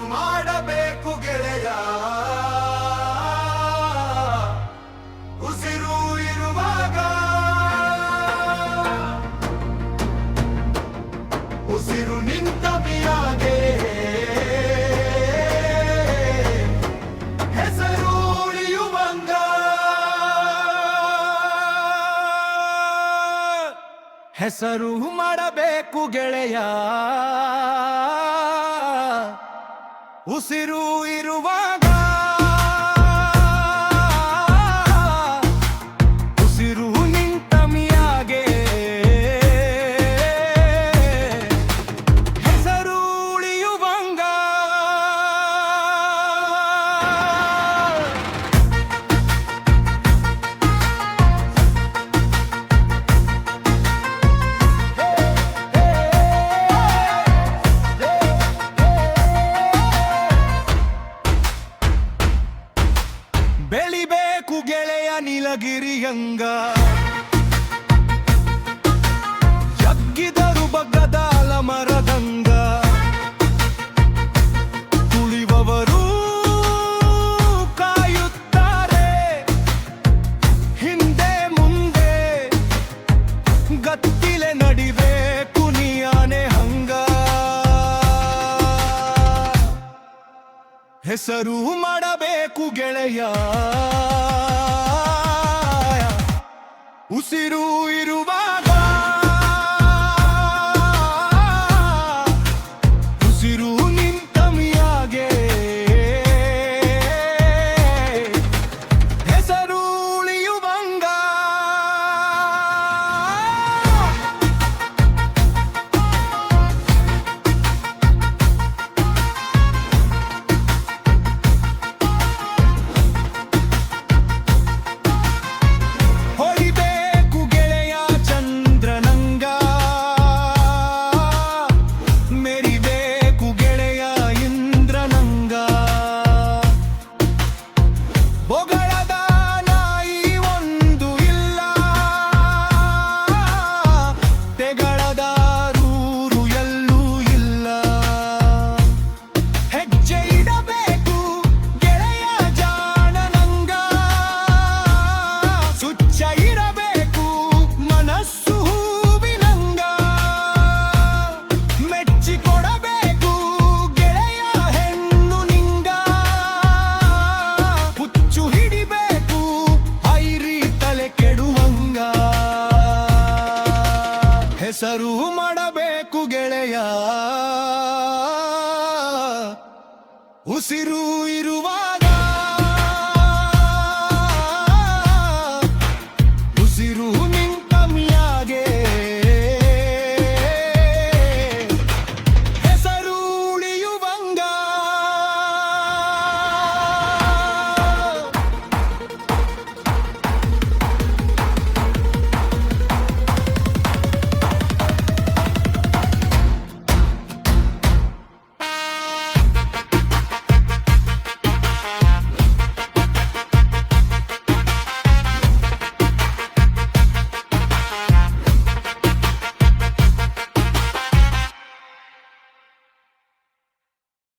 ಹೆಸರು ಮಾಡಬೇಕು ಗೆಳೆಯ. ಉಸಿರು ಇರುವಾಗ. ಉಸಿರು ನಿಂತ ಮಿಯಾಗೆ. ಹೆಸರು ಉಳಿಯುವಂಗ ಹೆಸರು ಮಾಡಬೇಕು ಗೆಳೆಯ. ಉಸಿರು ಇರುವಾಗ ಬೆಳಿಬೇಕು ಗೆಳೆಯ ನೀಲಗಿರಿಯಂಗ ಜಗ್ಗಿದರು ಬಗ್ಗದ ಅಲಮರದಂಗ. ತುಳಿವವರು ಕಾಯುತ್ತಾರೆ. ಹಿಂದೆ ಮುಂದೆ ಗತ್ತಿಲೆ ನಡಿವೆ. ಹೆಸರು ಮಾಡಬೇಕು ಗೆಳೆಯ. ಉಸಿರು ಇರುವಾಗ ಹೆಸರು ಮಾಡಬೇಕು ಗೆಳೆಯ. ಉಸಿರು ಇರುವ